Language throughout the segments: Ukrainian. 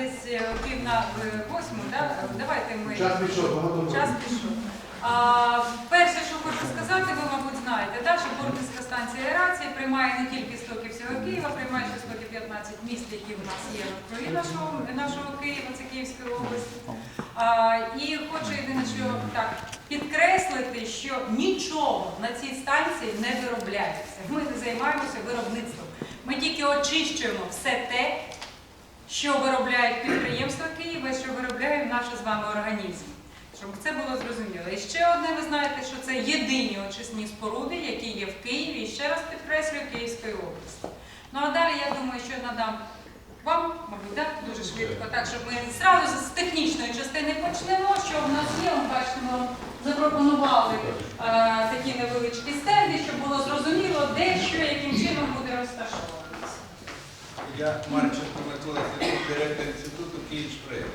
десь е, пів на е, восьму, да? давайте ми. Час пішов, багато Час пішов. А, перше, що хочу сказати, ви, мабуть, знаєте, да, що Бортницька станція аерації приймає не тільки стоки всього Києва, приймає ще стоки 15 міст, які в нас є в крові нашого, нашого Києва, це Київської області. А, і хочу єдине, що так підкреслити, що нічого на цій станції не виробляється. Ми не займаємося виробництвом. Ми тільки очищуємо все те, що виробляють підприємства Києва, що виробляє наш з вами організм. Щоб це було зрозуміло. І ще одне, ви знаєте, що це єдині очисні споруди, які є в Києві, і ще раз підкреслюю Київської області. Ну а далі я думаю, що надам вам, мабуть, да? дуже швидко, так, щоб ми зразу з технічної частини почнемо. Що в нас є, ми вам запропонували е, такі невеличкі стенди, щоб було зрозуміло, де що, яким чином буде розташовуватися. Я Марченко Микола Сергій, директор інституту «Київшпроект».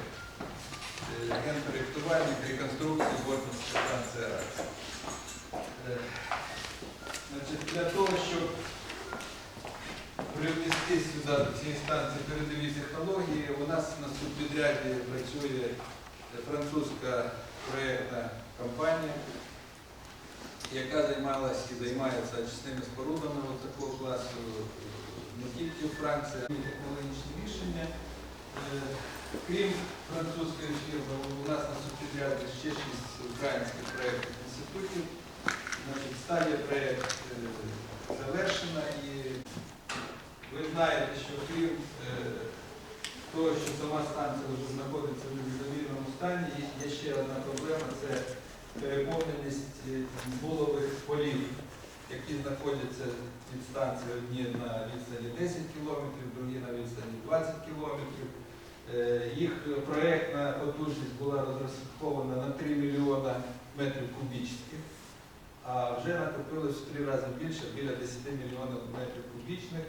Е, Генпроєктувальник, реконструкції Бортницької станції. Е, Значить, для того, щоб привнести сюди до цієї станції передові технології, у нас на субпідряді працює французька проєктна компанія, яка займалася і займається очисними спорудами такого класу не тільки й технологічні рішення. Е, Крім французької фірми, у нас на субпідряді ще шість українських проєктних інститутів. Значить, стадія проєкт е, завершена і ви знаєте, що крім е, того, що сама станція вже знаходиться в незадовільному стані, є ще одна проблема це переповненість булових полів, які знаходяться від станції одні на відстані 10 кілометрів, другі на відстані 20 кілометрів. Е, Їх проєктна потужність була розрахована на 3 мільйона метрів кубічних, а вже накопилось в три рази більше, біля 10 мільйонів метрів кубічних.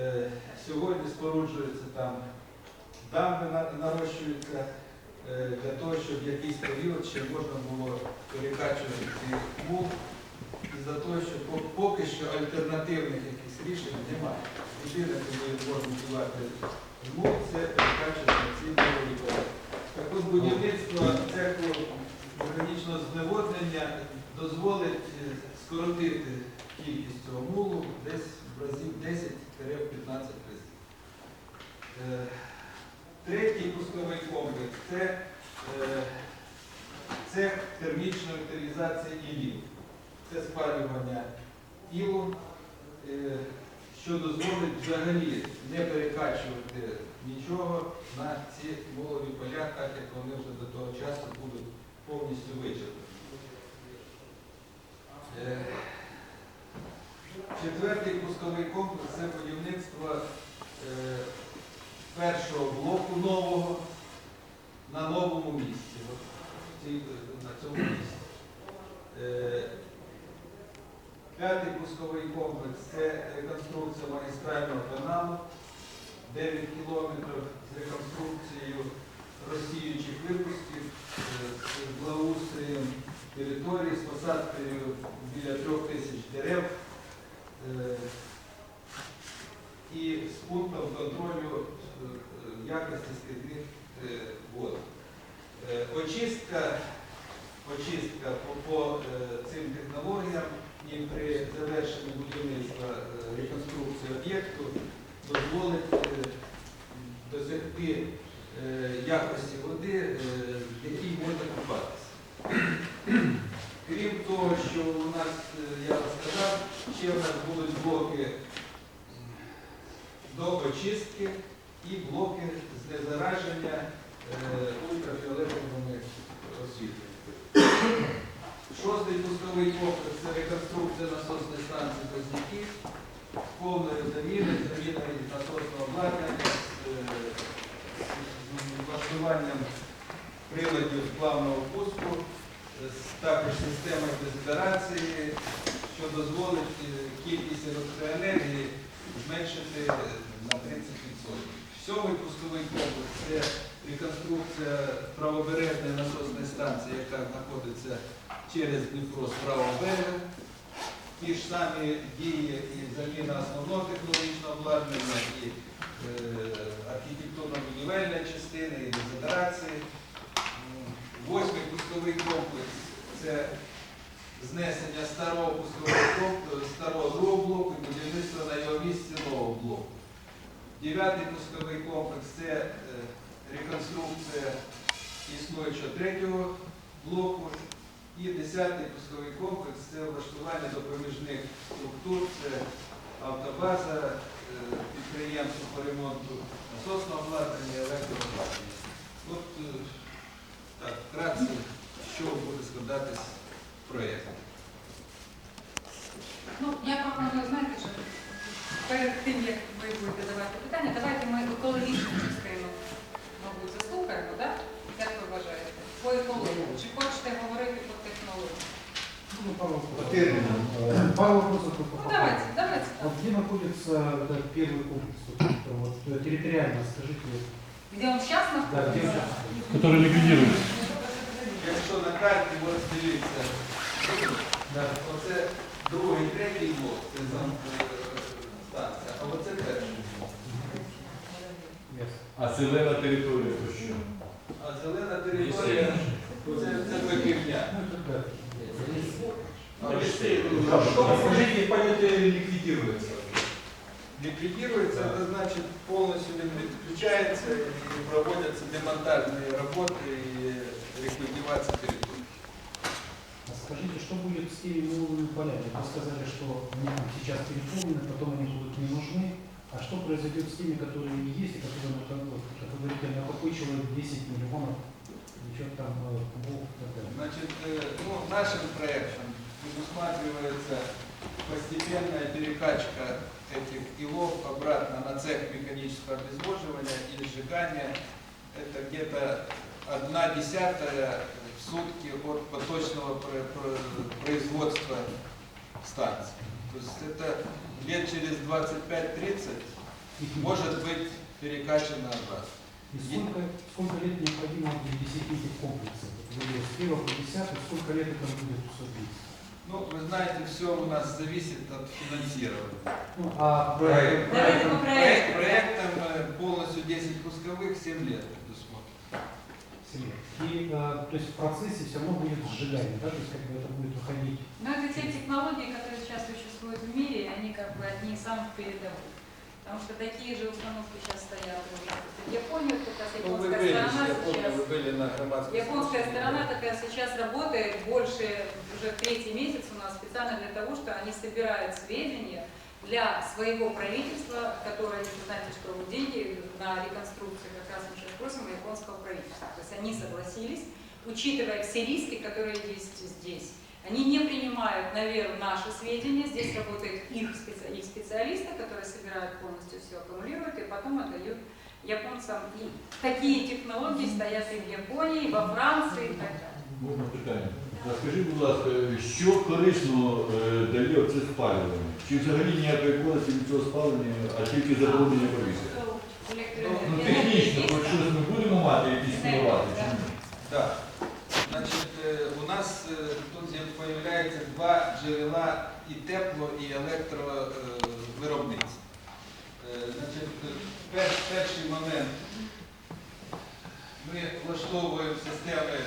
Е, Сьогодні споруджуються там дамби, нарощуються е, для того, щоб якийсь період ще можна було перекачувати мул. І за того, що поки що альтернативних якихось рішень немає. Єдине, коли можна вживати мул, це перекачувати ці мулові. Так от будівництво цеху механічного зневоднення дозволить е, скоротити кількість цього мулу десь в разів 10-15 разів. Е, Третій пусковий комплекс це е, цех термічної утилізації ілів. Це спалювання ілу, е, що дозволить взагалі не перекачувати нічого на ці мулові поля, так як вони вже до того часу будуть повністю вичерпані. Е, Четвертий пусковий комплекс це будівництво е, першого блоку нового на новому місці. На цьому місці. П'ятий пусковий комплекс це реконструкція магістрального каналу, 9 кілометрів з реконструкцією розсіючих випусків, е, з благоустроєм території, з посадкою біля трьох тисяч дерев е, і з пунктом контролю е, якості скидних е, вод. Очистка, очистка по, по цим технологіям і при завершенні будівництва е, реконструкції об'єкту дозволить е, досягти е, якості води, в якій можна купатися. Крім того, що у нас, я вам сказав, ще у нас будуть блоки до очистки і блоки з незараження ультрафіолетовими освітленнями. Шостий пусковий комплекс це реконструкція насосної станції Позняки, повної заміни, заміни насосного обладнання з, е, влаштуванням приладів плавного пуску, е, також системою дезодорації, що дозволить е, кількість електроенергії зменшити на 30%. Сьомий пусковий комплекс це реконструкція правобережної насосної станції, яка знаходиться через Дніпро з правого берега. Ті ж самі дії і заміна основного технологічного обладнання, і архітектурно-будівельної частини і дезодорації. Восьмий пусковий комплекс це знесення старого пускового комплексу, старого другого блоку і будівництво на його місці нового блоку. Дев'ятий пусковий комплекс це е, реконструкція існуючого третього блоку. І десятий пусковий комплекс це облаштування допоміжних структур, це автобаза, е, підприємство по ремонту насосного обладнання, електрообладнання. От е, так, вкратце, що буде складатись проєкт. Ну, я пропоную, знаєте, що перед тим, як ви будете давати питання, давайте ми екологічну частину, мабуть, заслухаємо, так? Як ви вважаєте? По екології. Чи хочете говорити по технології? Ну, пару вопросов. Э, Пару вопросов по Ну, по- давайте, давайте. Вот где находится этот первый комплекс? Вот, это вот, э, территориально, скажите. Где он сейчас Да, где он находится? сейчас? Который ликвидируется. Якщо на карті от дивіться, Да. оце другий, третій блок, це зам е, станція, а оце перший блок. Yes. А зелена територія то що? А зелена територія це, це півдня. Ну, это да. Скажите, понятие ликвидируется. Ліквідується, це значить повністю він відключається і проводяться демонтажні роботи і ліквідація території. А скажите, что будет с теми новыми полями? Вы сказали, что они там сейчас переполнены, потом они будут не нужны. А что произойдет с теми, которые есть, и которые, ну, как, вы говорите, накопычивают 10 миллионов, ничего там, э, кубов и так далее? Значит, э, ну, нашим проектом предусматривается постепенная перекачка этих илов обратно на цех механического обезвоживания и сжигания. Это где-то одна десятая в сутки от поточного про- про- производства станции. То есть это лет через 25-30 Их может быть перекачано обратно. И сколько, сколько лет необходимо для 10 этих комплексов? С 1 по 10, сколько лет это будет все длиться? Ну, вы знаете, все у нас зависит от финансирования. Ну, а Проект. Давайте по Проект, проекту. проектом э, полностью 10 пусковых, 7 лет предусмотрено. семье. И, э, то есть в процессе все равно будет сжигание, да, то есть как бы это будет выходить. Но это те технологии, которые сейчас существуют в мире, и они как бы одни из самых передовых. Потому что такие же установки сейчас стоят уже вот как раз Ну, японская были, сторона помню, сейчас. были на Японская слушании. сторона такая сейчас работает больше, уже третий месяц у нас специально для того, что они собирают сведения для своего правительства, которое, вы знаете, что деньги на реконструкцию как раз мы сейчас просим японского правительства. То есть они согласились, учитывая все риски, которые есть здесь. Они не принимают на веру наши сведения, здесь работают их, специ- их специалисты, которые собирают полностью все, аккумулируют и потом отдают японцам. И такие технологии стоят и в Японии, и во Франции и так далее. Можна питання? А Скажіть, будь ласка, що корисно е, дає це спалювання? Чи взагалі ніякої користі від цього спалення, а тільки забруднення повітря? Ну, технічно, хоч щось ми будемо мати якісь впливати чи ні? Да. Значить, е, у нас е, тут з'являється два джерела і тепло, і електровиробництва. Е, перший момент ми влаштовуємо системи е,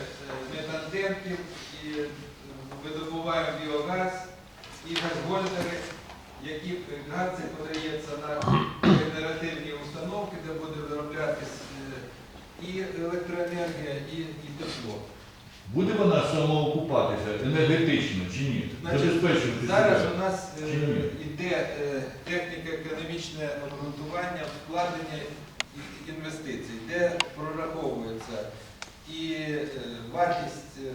метантенків і е, видобуваємо біогаз і газгольдери, які газ цей подається на генеративні установки, де буде вироблятись е, і електроенергія, і, і тепло. Буде вона самоокупатися енергетично чи ні? Забезпечувати Зараз себе? у нас е, Чи ні? йде е, техніко-економічне обґрунтування вкладення і- інвестицій, де прораховується і е, вартість е,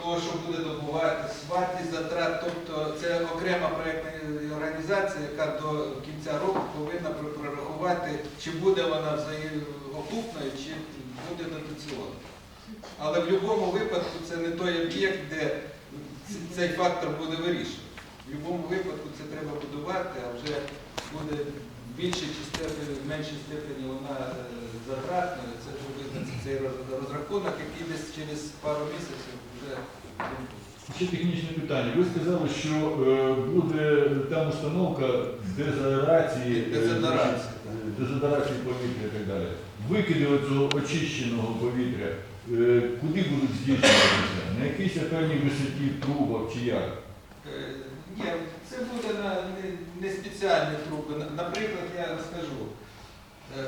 того, що буде добуватись, вартість затрат, тобто це окрема проєктна організація, яка до кінця року повинна прорахувати, чи буде вона взаємоокупною, чи буде дотаційною. Але в будь-якому випадку це не той об'єкт, де цей фактор буде вирішувати. В будь-якому випадку це треба будувати, а вже буде в більшій чи степені, в меншій степені вона е, затратною. Це вже визначиться цей розрахунок, який десь через пару місяців вже. Ще технічне питання. Ви сказали, що е, буде там установка Дезодорації, е, дезодорації повітря і так далі. Викиди цього очищеного повітря, куди будуть здійснюватися? На якійсь певній висоті трубах чи як? Е, Ні, це буде на не, не спеціальні труби. Наприклад, я розкажу. Е,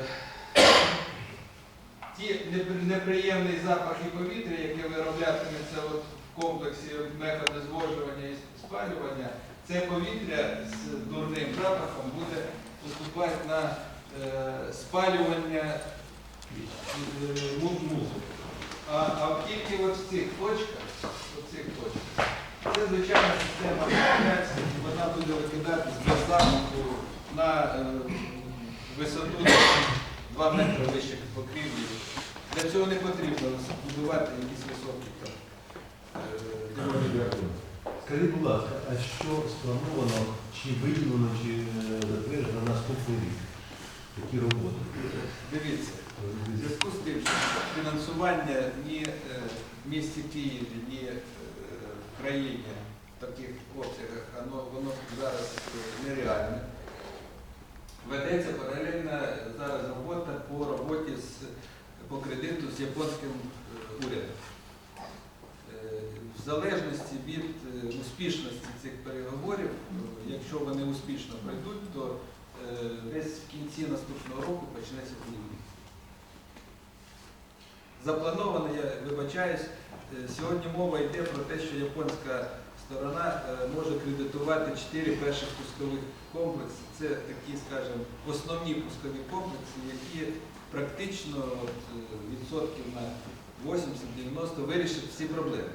Ті непри- неприємні запахи повітря, які вироблятимуться от в комплексі методу звожування і спалювання, це повітря з дурним запахом буде поступати на е, спалювання е, му- мусору. А, а тільки от в цих точках, от цих точках, це звичайна система вентиляції, вона буде викидатись без замку на е, висоту 2 метри вище покрівлі. Для цього не потрібно будувати якісь високі там. е, Скажіть, будь ласка, а що сплановано, чи виділено, чи е, затверджено на наступний рік? Такі роботи? Дивіться, в зв'язку з тим, що фінансування ні е, в місті Києві, ні е, в країні в таких обсягах, воно, воно зараз е, нереальне. Ведеться паралельна зараз робота по роботі з, по кредиту з японським урядом. В залежності від успішності цих переговорів, якщо вони успішно пройдуть, то десь в кінці наступного року почнеться будівництво. Заплановано, я вибачаюсь, е, сьогодні мова йде про те, що японська сторона е, може кредитувати чотири перших пускових комплекси. Це такі, скажімо, основні пускові комплекси, які практично е, відсотків на 80-90 вирішать всі проблеми.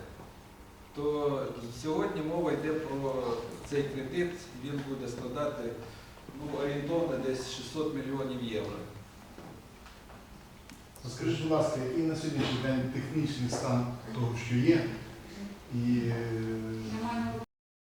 То сьогодні мова йде про цей кредит, він буде складати ну, орієнтовно десь 600 мільйонів євро. Скажіть, будь ласка, який на сьогоднішній день технічний стан того, що є, і е,